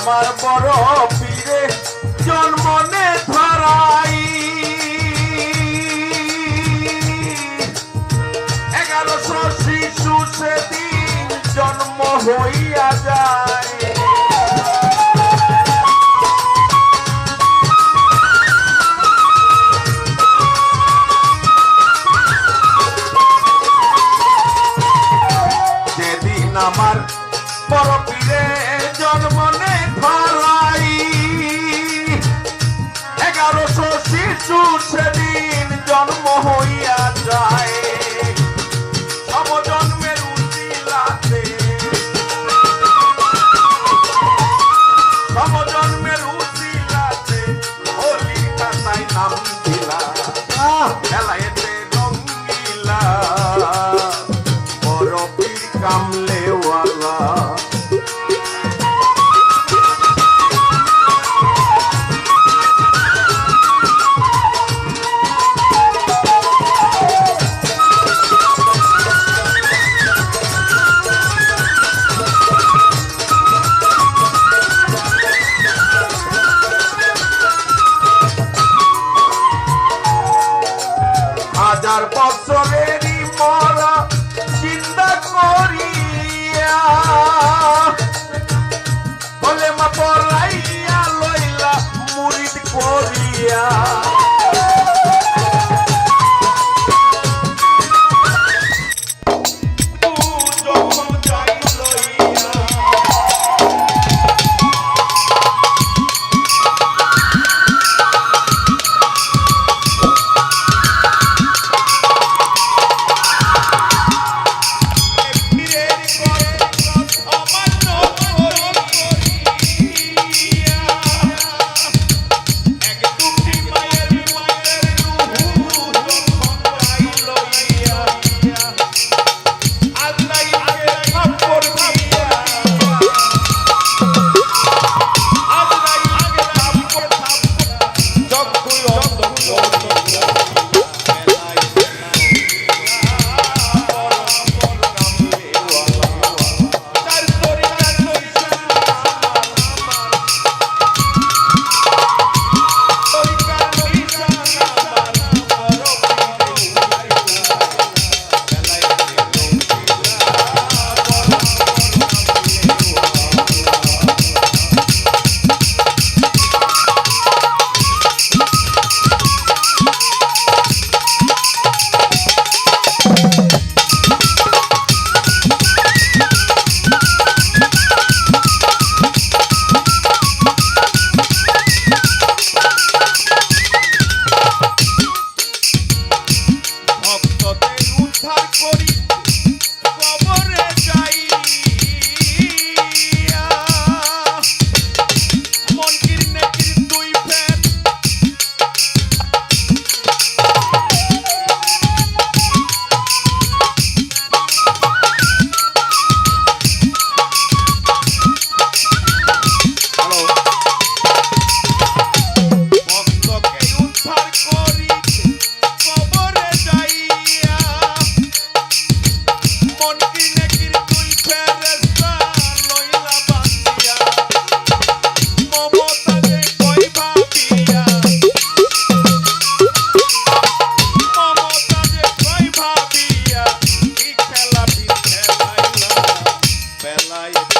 আমার বড় পীরে জন্মনে ধরাই। এগারোশো শিশু সেদিন জন্ম হইয়া deixar o pau Top 40. বেলায়